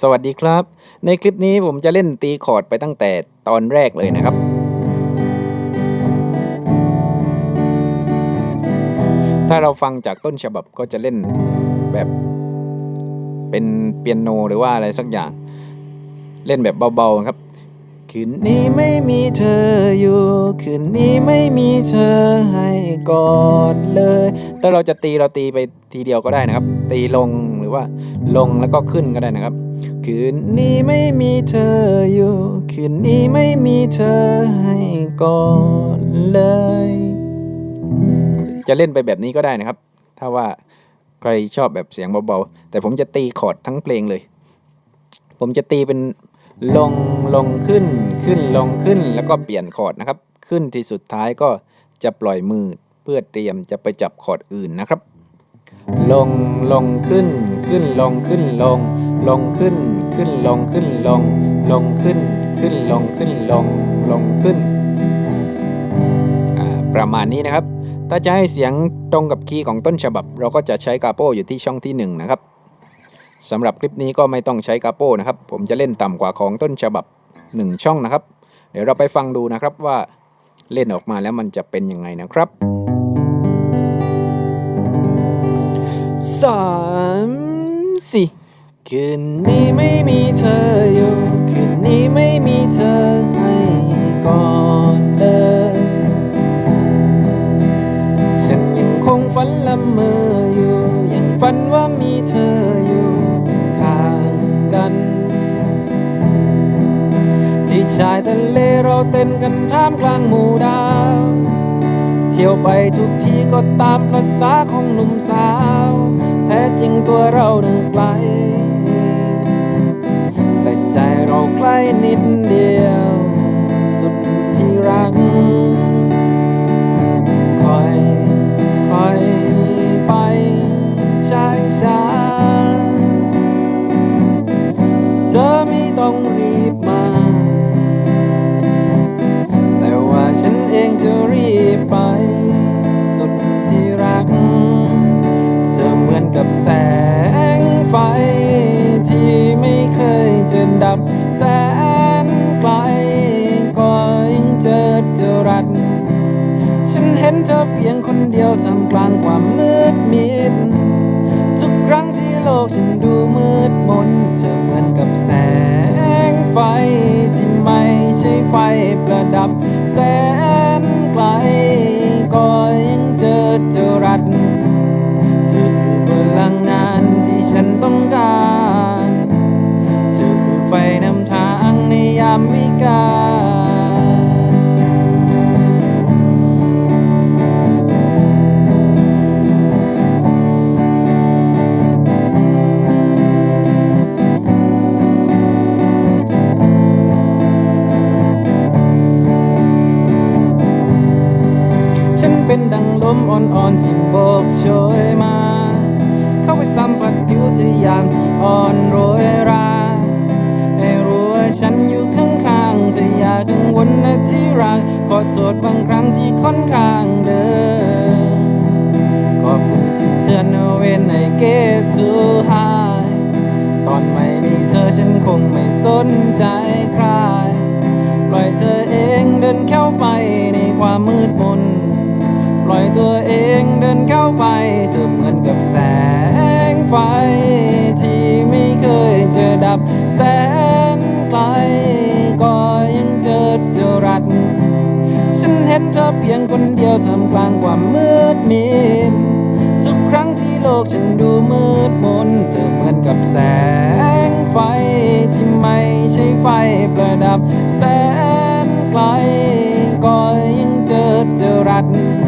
สวัสดีครับ ในคลิปนี้ผมจะเล่นตีคอร์ดไปตั้งแต่ตอนแรกเลยนะครับ ถ้าเราฟังจากต้นฉบับก็จะเล่นแบบเป็นเปียโนหรือว่าอะไรสักอย่างเล่นแบบเบาๆครับ คืนนี้ไม่มีเธออยู่ คืนนี้ไม่มีเธอให้กอดเลยถ้าเราจะตีเราตีไปทีเดียวก็ได้นะครับ ตีลง รือว่าลงแล้วก็ขึ้นก็ได้นะครับ คืนนี้ไม่มีเธออยู่ คืนนี้ไม่มีเธอให้กอดเลย จะเล่นไปแบบนี้ก็ได้นะครับ ถ้าว่าใครชอบแบบเสียงเบาๆ แต่ผมจะตีคอร์ดทั้งเพลงเลย ผมจะตีเป็นลงลงขึ้นขึ้นลงขึ้นแล้วก็เปลี่ยนคอร์ดนะครับ ขึ้นที่สุดท้ายก็จะปล่อยมือเพื่อเตรียมจะไปจับคอร์ดอื่นนะครับ ลงลงขึ้น ขึ้นลงขึ้นลง ลงขึ้น ขึ้นลงขึ้นลง ลงขึ้น ขึ้นลงขึ้นลง ลงขึ้น ประมาณนี้นะครับ ถ้าจะให้เสียงตรงกับคีย์ของต้นฉบับ เราก็จะใช้กาโป้อยู่ที่ช่องที่หนึ่งนะครับสำหรับคลิปนี้ก็ไม่ต้องใช้กาโป้นะครับ ผมจะเล่นต่ำกว่าของต้นฉบับ 1 ช่องนะครับ เดี๋ยวเราไปฟังดูนะครับว่าเล่นออกมาแล้วมันจะเป็นยังไงนะครับสาม สี่คืนนี้ไม่มีเธออยู่ คืนนี้ไม่มีเธอให้ก่อนเลยฉันยังคงฝันละเมออยู่ ยังฝันว่ามีเธออยู่ข้างกัน ที่ชายทะเลเราเต้นกันท่ามกลางหมู่ดาวเที่ยวไปทุกทีก็ตามภาษาของหนุ่มสาว แท้จริงตัวเรานั้นไกล ห็นเธอเพียงคนเดียวท่ามกลางความมืดมิด ทุกครั้งที่โลกฉันดูมืดมนเธอเหมือนกับแสงไฟที่ไม่ใช่ไฟประดับแสง มอ่อนๆที่โบกโชยมา เข้าไปสัมผัสผิวเธอยามที่อ่อนโรยราให้รู้ว่าฉันอยู่ข้างๆเธออย่ากังวลนะที่รักขอโทษบางครั้งที่ค่อนข้างเดินขอบคุณที่เธอ know when I get too high ตอนไม่มีเธอฉันคงไม่สนใจใครปล่อยเธอเองเดินเข้าไปในความมืดมน อยตัวเองเดินเข้าไปเธอเหมือนกับแสงไฟ ที่ไม่เคยจะดับแสนไกล ก็ยังเจอจอรัดฉันเห็นเธอเพียงคนเดียวท่ามกลางความมืดมิดทุกครั้งที่โลกฉันดูมืดมนเธอเหมือนกับแสงไฟ ที่ไม่ใช่ไฟประดับแสนไกล ก็ยังเจอจอรัดเธอคือพลังงานที่ฉันต้องก